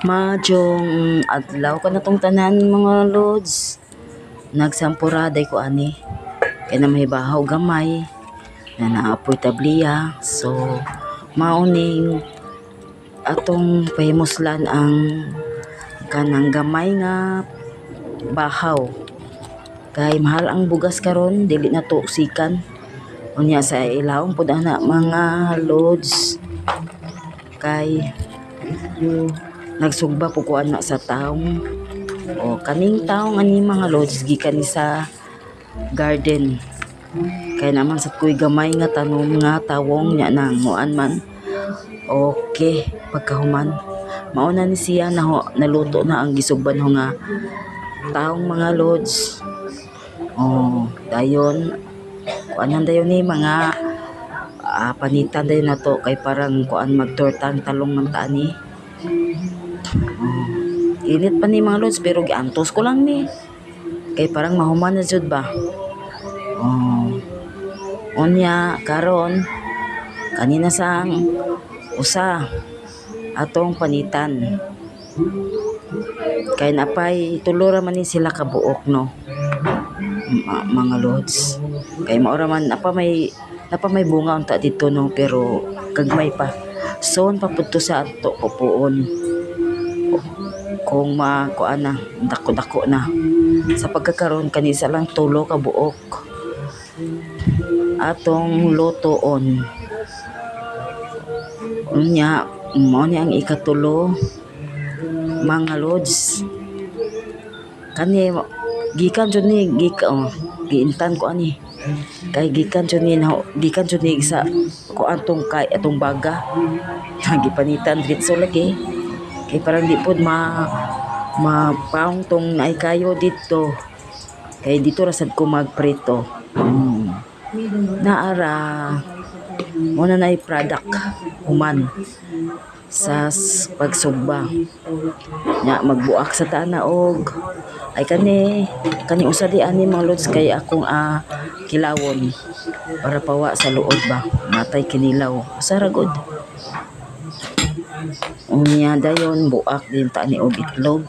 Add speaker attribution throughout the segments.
Speaker 1: Madyong adlaw ka na tong tanan mga lods. Nagsampuraday ko ani. Kaya na may bahaw gamay. Na naapoy tabliya. So, mauning atong pahimuslan ang kanang gamay nga bahaw. Kay mahal ang bugas karon dili na to usikan. Unya sa ilawom pud ana mga lods. Kay nagsugba po ko ana sa taong o kaning taong ani mga lods gikan sa garden. Kay naman sa kuy gamay nga tanom nga tawong nya nang muan man. Okay pagkahuman. Mauna ni siya na ho, naluto na ang gisugban ho nga taong mga lods oh dayon. Kuanan dayon ni mga ah, panitan dayon na to kay parang kuan magtortang talong man ta ni Oh. Init pa ni mga lods pero giantos ko lang ni. Kay parang mahuman na jud ba. Oh. Unya karon kanina sang usa atong panitan. Kay napay tulo ra man ni sila kabuok no. Ma- mga lods. Kay maora man napa may napa may bunga unta dito no? Pero kagmay pa. Son papunto sa ato upuon. Kung makuan na dako-dako na. Sa pagkakaroon kanisa lang tulo ka buok. Atong lutoon. Unya mo ni ang ikatulo. Mga lods. Kani gikan jud ni gikan oh, giintan ko ani kay gikan jud ni gikan jud ni sa ko atong kay atong baga. Gipanitan ditso lagi. Kay parang di pod ma mapaong tong naay kayo dito. Kay dito ra sad ko magprito. Mm. naara mo na nay product human sa pagsugba. Nya magbuak sa tana og ay kani kani usa di ani mga lods kay akong ah, kilawon para pawa sa luod ba matay kinilaw usa ra gud Unya dayon buak din ta ni og itlog.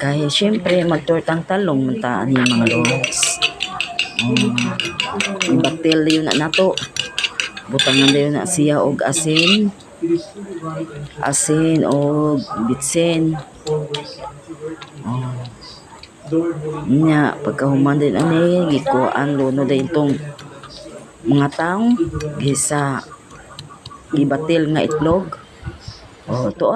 Speaker 1: Kaya syempre magtortang talong man ta ni mga lods. Um, batil yun na nato. Butangan dayon na siya og asin. Asin og bitsin. Oh. Nya pagkahuman din ani gikuan luno dayon tong mga taong gisa gibatil nga itlog. Oh, to